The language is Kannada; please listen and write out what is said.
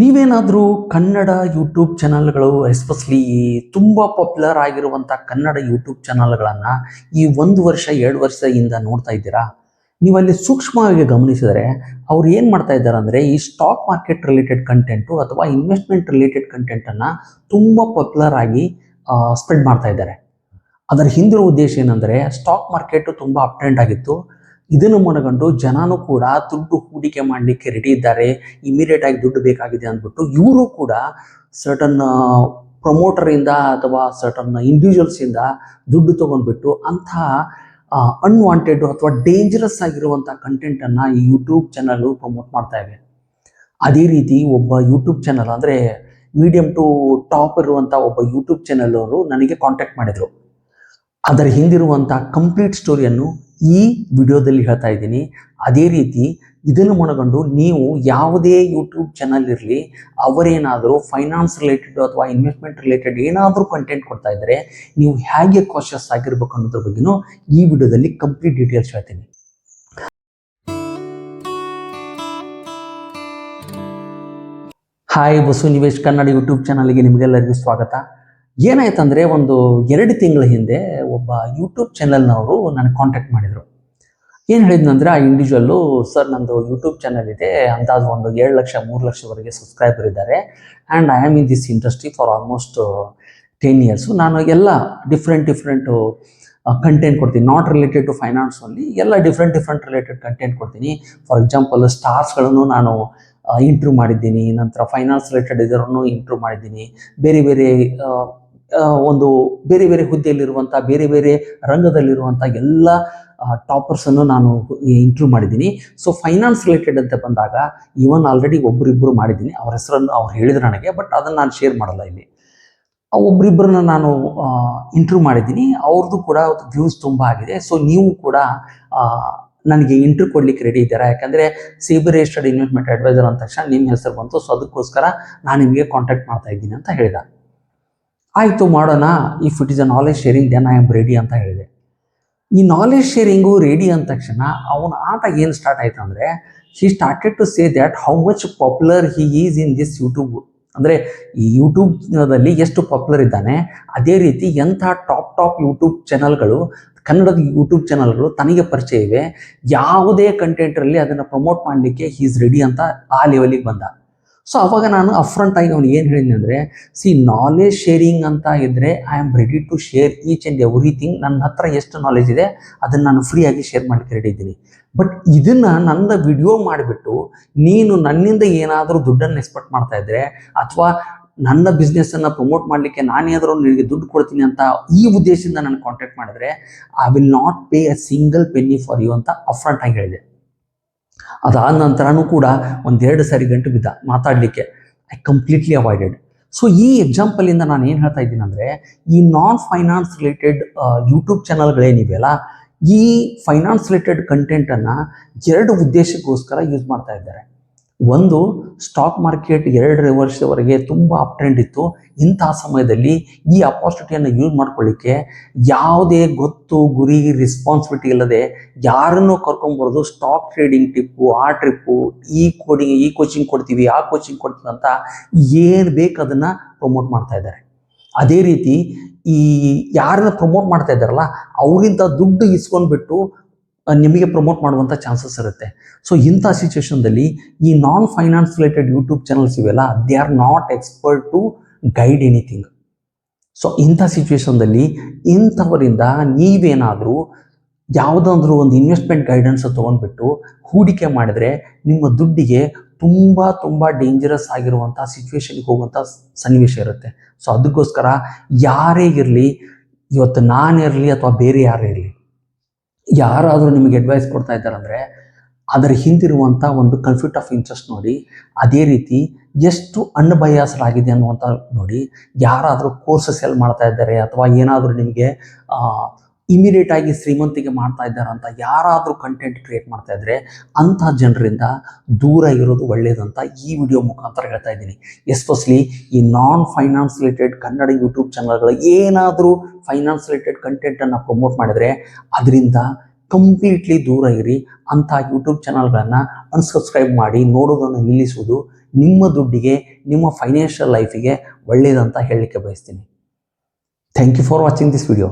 ನೀವೇನಾದರೂ ಕನ್ನಡ ಯೂಟ್ಯೂಬ್ ಚಾನಲ್ಗಳು ಎಸ್ಪೆಷಲಿ ತುಂಬ ಪಾಪ್ಯುಲರ್ ಆಗಿರುವಂಥ ಕನ್ನಡ ಯೂಟ್ಯೂಬ್ ಚಾನಲ್ಗಳನ್ನು ಈ ಒಂದು ವರ್ಷ, ಎರಡು ವರ್ಷದಿಂದ ನೋಡ್ತಾ ಇದ್ದೀರಾ? ನೀವಲ್ಲಿ ಸೂಕ್ಷ್ಮವಾಗಿ ಗಮನಿಸಿದರೆ ಅವ್ರು ಏನು ಮಾಡ್ತಾ ಇದ್ದಾರೆ ಅಂದರೆ ಈ ಸ್ಟಾಕ್ ಮಾರ್ಕೆಟ್ ರಿಲೇಟೆಡ್ ಕಂಟೆಂಟು ಅಥವಾ ಇನ್ವೆಸ್ಟ್ಮೆಂಟ್ ರಿಲೇಟೆಡ್ ಕಂಟೆಂಟನ್ನು ತುಂಬ ಪಾಪ್ಯುಲರ್ ಆಗಿ ಸ್ಪ್ರೆಡ್ ಮಾಡ್ತಾ ಇದ್ದಾರೆ. ಅದರ ಹಿಂದಿರುವ ಉದ್ದೇಶ ಏನಂದರೆ ಸ್ಟಾಕ್ ಮಾರ್ಕೆಟು ತುಂಬ ಅಪ್ ಟ್ರೆಂಡ್ ಆಗಿತ್ತು. ಇದನ್ನು ಮನಗಂಡು ಜನನೂ ಕೂಡ ದುಡ್ಡು ಹೂಡಿಕೆ ಮಾಡಲಿಕ್ಕೆ ರೆಡಿ ಇದ್ದಾರೆ. ಇಮಿಡಿಯೇಟ್ ಆಗಿ ದುಡ್ಡು ಬೇಕಾಗಿದೆ ಅಂದ್ಬಿಟ್ಟು ಇವರು ಕೂಡ ಸರ್ಟನ್ ಪ್ರಮೋಟರಿಂದ ಅಥವಾ ಸರ್ಟನ್ ಇಂಡಿವಿಜುವಲ್ಸಿಂದ ದುಡ್ಡು ತಗೊಂಡ್ಬಿಟ್ಟು ಅಂತ ಅನ್ವಾಂಟೆಡ್ ಅಥವಾ ಡೇಂಜರಸ್ ಆಗಿರುವಂಥ ಕಂಟೆಂಟನ್ನು ಈ ಯೂಟ್ಯೂಬ್ ಚಾನಲ್ಲು ಪ್ರಮೋಟ್ ಮಾಡ್ತಾ ಇವೆ. ಅದೇ ರೀತಿ ಒಬ್ಬ ಯೂಟ್ಯೂಬ್ ಚಾನಲ್ ಅಂದರೆ ಮೀಡಿಯಂ ಟು ಟಾಪ್ ಇರುವಂಥ ಒಬ್ಬ ಯೂಟ್ಯೂಬ್ ಚಾನಲ್ ಅವರು ನನಗೆ ಕಾಂಟ್ಯಾಕ್ಟ್ ಮಾಡಿದರು. ಅದರ ಹಿಂದಿರುವಂಥ ಕಂಪ್ಲೀಟ್ ಸ್ಟೋರಿಯನ್ನು ಈ ವಿಡಿಯೋದಲ್ಲಿ ಹೇಳ್ತಾ ಇದ್ದೀನಿ. ಅದೇ ರೀತಿ ಇದನ್ನು ಮನಗಂಡು ನೀವು ಯಾವುದೇ ಯೂಟ್ಯೂಬ್ ಚಾನಲ್ ಇರಲಿ, ಅವರೇನಾದರೂ ಫೈನಾನ್ಸ್ ರಿಲೇಟೆಡ್ ಅಥವಾ ಇನ್ವೆಸ್ಟ್ಮೆಂಟ್ ರಿಲೇಟೆಡ್ ಏನಾದರೂ ಕಂಟೆಂಟ್ ಕೊಡ್ತಾ ಇದ್ದರೆ ನೀವು ಹೇಗೆ ಕಾಶಸ್ ಆಗಿರ್ಬೇಕು ಅನ್ನೋದ್ರ ಬಗ್ಗೆನೂ ಈ ವಿಡಿಯೋದಲ್ಲಿ ಕಂಪ್ಲೀಟ್ ಡೀಟೇಲ್ಸ್ ಹೇಳ್ತೀನಿ. ಹಾಯ್ ಬಸು ನಿವೇಶ್ ಕನ್ನಡ ಯೂಟ್ಯೂಬ್ ಚಾನಲ್ಗೆ ನಿಮಗೆಲ್ಲರಿಗೂ ಸ್ವಾಗತ. ಏನಾಯ್ತಂದರೆ ಒಂದು ಎರಡು ತಿಂಗಳ ಹಿಂದೆ ಒಬ್ಬ ಯೂಟ್ಯೂಬ್ ಚಾನಲ್ನವರು ನನಗೆ ಕಾಂಟ್ಯಾಕ್ಟ್ ಮಾಡಿದರು. ಏನು ಹೇಳಿದ್ನಂದ್ರೆ, ಆ ಇಂಡಿವಿಜುವಲ್ಲು ಸರ್, ನಂದು ಯೂಟ್ಯೂಬ್ ಚಾನಲ್ ಇದೆ, ಅಂದಾಜು ಒಂದು ಏಳು ಲಕ್ಷ, ಮೂರು ಲಕ್ಷವರೆಗೆ ಸಬ್ಸ್ಕ್ರೈಬರ್ ಇದ್ದಾರೆ and I am in this industry for almost ten years ನಾನು ಎಲ್ಲ ಡಿಫ್ರೆಂಟ್ ಡಿಫ್ರೆಂಟು ಕಂಟೆಂಟ್ ಕೊಡ್ತೀನಿ. ನಾಟ್ ರಿಲೇಟೆಡ್ ಟು ಫೈನಾನ್ಸ್ ಅಲ್ಲಿ ಎಲ್ಲ ಡಿಫ್ರೆಂಟ್ ಡಿಫ್ರೆಂಟ್ ರಿಲೇಟೆಡ್ ಕಂಟೆಂಟ್ ಕೊಡ್ತೀನಿ. ಫಾರ್ ಎಕ್ಸಾಂಪಲ್ ಸ್ಟಾರ್ಸ್ಗಳನ್ನು ನಾನು ಇಂಟ್ರೂವ್ ಮಾಡಿದ್ದೀನಿ, ನಂತರ ಫೈನಾನ್ಸ್ ರಿಲೇಟೆಡ್ ಇದರನ್ನು ಇಂಟ್ರೂವ್ ಮಾಡಿದ್ದೀನಿ. ಬೇರೆ ಬೇರೆ ಒಂದು ಬೇರೆ ಬೇರೆ ಹುದ್ದೆಯಲ್ಲಿರುವಂಥ ಬೇರೆ ಬೇರೆ ರಂಗದಲ್ಲಿರುವಂಥ ಎಲ್ಲ ಟಾಪರ್ಸನ್ನು ನಾನು ಇಂಟ್ರೂ ಮಾಡಿದ್ದೀನಿ. ಸೊ ಫೈನಾನ್ಸ್ ರಿಲೇಟೆಡ್ ಅಂತ ಬಂದಾಗ ಇವನ್ ಆಲ್ರೆಡಿ ಒಬ್ಬರಿಬ್ಬರು ಮಾಡಿದ್ದೀನಿ. ಅವ್ರ ಹೆಸರನ್ನು ಅವ್ರು ಹೇಳಿದ್ರು ನನಗೆ ಬಟ್ ಅದನ್ನು ನಾನು ಶೇರ್ ಮಾಡಲ್ಲ ಇಲ್ಲಿ. ಆ ಒಬ್ರಿಬ್ಬರನ್ನ ನಾನು ಇಂಟ್ರೂ ಮಾಡಿದ್ದೀನಿ. ಅವ್ರದ್ದು ಕೂಡ ವ್ಯೂಸ್ ತುಂಬ ಆಗಿದೆ. ಸೊ ನೀವು ಕೂಡ ನನಗೆ ಇಂಟ್ರೂ ಕೊಡ್ಲಿಕ್ಕೆ ರೆಡಿ ಇದ್ದೀರಾ? ಯಾಕಂದರೆ ಸಿಬಿ ರಿಜಿಸ್ಟರ್ಡ್ ಇನ್ವೆಸ್ಟ್ಮೆಂಟ್ ಅಡ್ವೈಸರ್ ಅಂದ ತಕ್ಷಣ ನಿಮ್ಮ ಹೆಸರು ಬಂತು. ಸೊ ಅದಕ್ಕೋಸ್ಕರ ನಾನು ನಿಮಗೆ ಕಾಂಟ್ಯಾಕ್ಟ್ ಮಾಡ್ತಾ ಇದ್ದೀನಿ ಅಂತ ಹೇಳಿದ. ಆಯಿತು ಮಾಡೋಣ if it is a knowledge sharing then I am ready ಅಂತ ಹೇಳಿದೆ. ಈ ನಾಲೆಜ್ ಶೇರಿಂಗು ರೆಡಿ ಅಂದ ತಕ್ಷಣ ಅವನ ಆಟ ಏನು ಸ್ಟಾರ್ಟ್ ಆಯಿತು ಅಂದರೆ he started to say that how much popular he is in this YouTube ಅಂದರೆ ಈ ಯೂಟ್ಯೂಬ್ನಲ್ಲಿ ಎಷ್ಟು ಪಾಪ್ಯುಲರ್ ಇದ್ದಾನೆ, ಅದೇ ರೀತಿ ಎಂಥ ಟಾಪ್ ಟಾಪ್ ಯೂಟ್ಯೂಬ್ ಚಾನಲ್ಗಳು ಕನ್ನಡದ ಯೂಟ್ಯೂಬ್ ಚಾನಲ್ಗಳು ತನಗೆ ಪರಿಚಯ ಇವೆ. ಯಾವುದೇ ಕಂಟೆಂಟ್ರಲ್ಲಿ ಅದನ್ನು ಪ್ರಮೋಟ್ ಮಾಡಲಿಕ್ಕೆ ಈಸ್ ರೆಡಿ ಅಂತ ಆ ಲೆವೆಲಿಗೆ ಬಂದ. ಸೊ ಅವಾಗ ನಾನು ಅಫ್ರಂಟ್ ಆಗಿ ಅವ್ನು ಏನು ಹೇಳಿದ್ನಿ ಅಂದರೆ ಸಿ ನಾಲೆಜ್ ಶೇರಿಂಗ್ ಅಂತ ಇದ್ದರೆ I am ready to share each and everything ನನ್ನ ಹತ್ರ ಎಷ್ಟು ನಾಲೆಜ್ ಇದೆ, ಅದನ್ನು ನಾನು ಫ್ರೀಯಾಗಿ ಶೇರ್ ಮಾಡಲಿಕ್ಕೆ ರೆಡಿ ಇದ್ದೀನಿ. ಬಟ್ ಇದನ್ನು ನನ್ನ ವಿಡಿಯೋ ಮಾಡಿಬಿಟ್ಟು, ನೀನು ನನ್ನಿಂದ ಏನಾದರೂ ದುಡ್ಡನ್ನು ಎಕ್ಸ್ಪೆಕ್ಟ್ ಮಾಡ್ತಾ ಇದ್ದರೆ ಅಥವಾ ನನ್ನ ಬಿಸ್ನೆಸ್ಸನ್ನು ಪ್ರಮೋಟ್ ಮಾಡಲಿಕ್ಕೆ ನಾನೇನಾದರೂ ನಿನಗೆ ದುಡ್ಡು ಕೊಡ್ತೀನಿ ಅಂತ ಈ ಉದ್ದೇಶದಿಂದ ನಾನು ಕಾಂಟ್ಯಾಕ್ಟ್ ಮಾಡಿದ್ರೆ I will not pay a single penny for you ಅಂತ ಅಫ್ರಂಟ್ ಆಗಿ ಹೇಳಿದೆ. ಅದಾದ ನಂತರನೂ ಕೂಡ ಒಂದೆರಡು ಸಾರಿ ಗಂಟು ಬಿದ್ದ ಮಾತಾಡಲಿಕ್ಕೆ. ಐ ಕಂಪ್ಲೀಟ್ಲಿ ಅವಾಯ್ಡೆಡ್ ಸೊ ಈ ಎಕ್ಸಾಂಪಲಿಂದ ನಾನು ಏನು ಹೇಳ್ತಾ ಇದ್ದೀನಿ ಅಂದರೆ, ಈ ನಾನ್ ಫೈನಾನ್ಸ್ ರಿಲೇಟೆಡ್ ಯೂಟ್ಯೂಬ್ ಚಾನಲ್ಗಳೇನಿವೆಯಲ್ಲ ಈ ಫೈನಾನ್ಸ್ ರಿಲೇಟೆಡ್ ಕಂಟೆಂಟನ್ನು ಎರಡು ಉದ್ದೇಶಕ್ಕೋಸ್ಕರ ಯೂಸ್ ಮಾಡ್ತಾ ಇದ್ದಾರೆ. ಒಂದು ಸ್ಟಾಕ್ ಮಾರ್ಕೆಟ್ ಎರಡು ವರ್ಷದವರೆಗೆ ತುಂಬ ಅಪ್ ಟ್ರೆಂಡ್ ಇತ್ತು. ಇಂತಹ ಸಮಯದಲ್ಲಿ ಈ ಅಪಾರ್ಚುನಿಟಿಯನ್ನು ಯೂಸ್ ಮಾಡ್ಕೊಳ್ಳಿಕ್ಕೆ ಯಾವುದೇ ಗೊತ್ತು, ಗುರಿ ರೆಸ್ಪಾನ್ಸಿಬಿಲಿಟಿ ಇಲ್ಲದೆ ಯಾರನ್ನು ಕರ್ಕೊಂಬರೋದು ಸ್ಟಾಕ್ ಟ್ರೇಡಿಂಗ್ ಟಿಪ್ಪು ಆ ಟ್ರಿಪ್ಪು ಈ ಕೋಡಿಂಗ್ ಈ ಕೋಚಿಂಗ್ ಕೊಡ್ತೀವಿ, ಆ ಕೋಚಿಂಗ್ ಕೊಡ್ತೀವಿ ಅಂತ ಏನು ಬೇಕು ಅದನ್ನು ಪ್ರಮೋಟ್ ಮಾಡ್ತಾ ಇದ್ದಾರೆ. ಅದೇ ರೀತಿ ಈ ಯಾರನ್ನ ಪ್ರಮೋಟ್ ಮಾಡ್ತಾ ಇದ್ದಾರಲ್ಲ ಅವರಿಂದ ದುಡ್ಡು ಇಸ್ಕೊಂಡ್ಬಿಟ್ಟು ನಿಮಗೆ ಪ್ರಮೋಟ್ ಮಾಡುವಂಥ ಚಾನ್ಸಸ್ ಇರುತ್ತೆ. ಸೊ ಇಂಥ ಸಿಚುವೇಶನ್ದಲ್ಲಿ ಈ non finance related YouTube channels ಇವೆಲ್ಲ they are not expert to guide anything so ಇಂಥ ಸಿಚುವೇಶನ್ದಲ್ಲಿ ಇಂಥವರಿಂದ ನೀವೇನಾದರೂ ಯಾವುದಾದ್ರೂ ಒಂದು ಇನ್ವೆಸ್ಟ್ಮೆಂಟ್ ಗೈಡೆನ್ಸ್ ತೊಗೊಂಡ್ಬಿಟ್ಟು ಹೂಡಿಕೆ ಮಾಡಿದ್ರೆ ನಿಮ್ಮ ದುಡ್ಡಿಗೆ ತುಂಬ ತುಂಬ ಡೇಂಜರಸ್ ಆಗಿರುವಂಥ ಸಿಚುವೇಶನ್ಗೆ ಹೋಗುವಂಥ ಸನ್ನಿವೇಶ ಇರುತ್ತೆ. ಸೊ ಅದಕ್ಕೋಸ್ಕರ ಯಾರೇ ಇರಲಿ, ಇವತ್ತು ಇರಲಿ ಅಥವಾ ಬೇರೆ ಯಾರೇ ಇರಲಿ ಯಾರಾದರೂ ನಿಮಗೆ ಅಡ್ವೈಸ್ ಕೊಡ್ತಾ ಇದ್ದಾರೆ ಅಂದರೆ ಅದರ ಹಿಂದಿರುವಂಥ ಒಂದು ಕನ್ಫ್ಲಿಕ್ಟ್ ಆಫ್ ಇಂಟ್ರೆಸ್ಟ್ ನೋಡಿ, ಅದೇ ರೀತಿ ಎಷ್ಟು ಅನ್ಬಯಾಸ್ಡ್ ಆಗಿದೆ ಅನ್ನುವಂಥ ನೋಡಿ, ಯಾರಾದರೂ ಕೋರ್ಸಸ್ ಎಲ್ಲಿ ಮಾಡ್ತಾ ಇದ್ದಾರೆ ಅಥವಾ ಏನಾದರೂ ನಿಮಗೆ ಇಮಿಡಿಯೇಟ್ ಆಗಿ ಶ್ರೀಮಂತಿಗೆ ಮಾಡ್ತಾ ಇದ್ದಾರೆ ಅಂತ ಯಾರಾದರೂ ಕಂಟೆಂಟ್ ಕ್ರಿಯೇಟ್ ಮಾಡ್ತಾ ಇದ್ರೆ ಅಂಥ ಜನರಿಂದ ದೂರ ಇರೋದು ಒಳ್ಳೇದಂತ ಈ ವಿಡಿಯೋ ಮುಖಾಂತರ ಹೇಳ್ತಾ ಇದ್ದೀನಿ. ಎಸ್ಪೆಷಲಿ ಈ non finance related Kannada YouTube ಚಾನಲ್ಗಳು ಏನಾದರೂ ಫೈನಾನ್ಸ್ ರಿಲೇಟೆಡ್ ಕಂಟೆಂಟನ್ನು ಪ್ರಮೋಟ್ ಮಾಡಿದರೆ ಅದರಿಂದ ಕಂಪ್ಲೀಟ್ಲಿ ದೂರ ಇರಿ ಅಂಥ ಯೂಟ್ಯೂಬ್ ಚಾನಲ್ಗಳನ್ನು ಅನ್ಸಬ್ಸ್ಕ್ರೈಬ್ ಮಾಡಿ ನೋಡೋದನ್ನು ನಿಲ್ಲಿಸುವುದು ನಿಮ್ಮ ದುಡ್ಡಿಗೆ, ನಿಮ್ಮ ಫೈನಾನ್ಷಿಯಲ್ ಲೈಫಿಗೆ ಒಳ್ಳೆಯದಂತ ಹೇಳಲಿಕ್ಕೆ ಬಯಸ್ತೀನಿ. Thank you for watching this video